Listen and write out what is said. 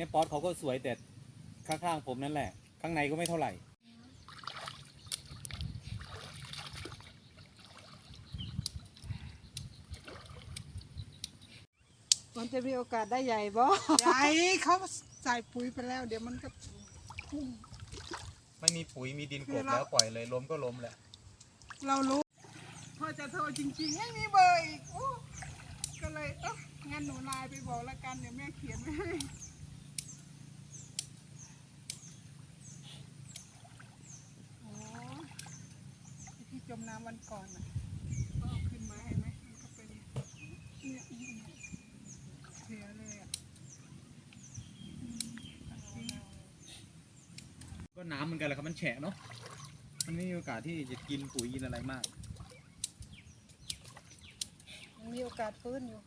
ม่ป๊อตเขาก็สวยแต่ข้างๆผมนั่นแหละ ข้างในก็ไม่เท่าไหร่ มันจะมีโอกาสได้ใหญ่บ่ใหญ่เขาใส่ปุ๋ยไปแล้ว เดี๋ยวมันก็พุ่งไม่มีปุ๋ยมีดินกคืลอบเราแล้วปล่อยเลยล้มก็ล้มแหละ เรารู้พอจะโทรจริงๆไม่มีเบอร์อีกอู้ก็เลยเอ๊ะงั้นหนูไลน์ไปบอกละกันเดี๋ยวแม่เขียนไว้ให้โอ้ที่จม น้ำวันก่อนน่ะก็เอาขึ้นมาเห็นไหมมันก็เป็นเนี่ยเสียเลยอะอืมตัดทิ้งก็น้ำเหมือนกันแหละครับมันแฉะเนาะมันไม่มีโอกาสที่จะกินปุ๋ยกินอะไรมากมันมีโอกาสฟื้นอยู่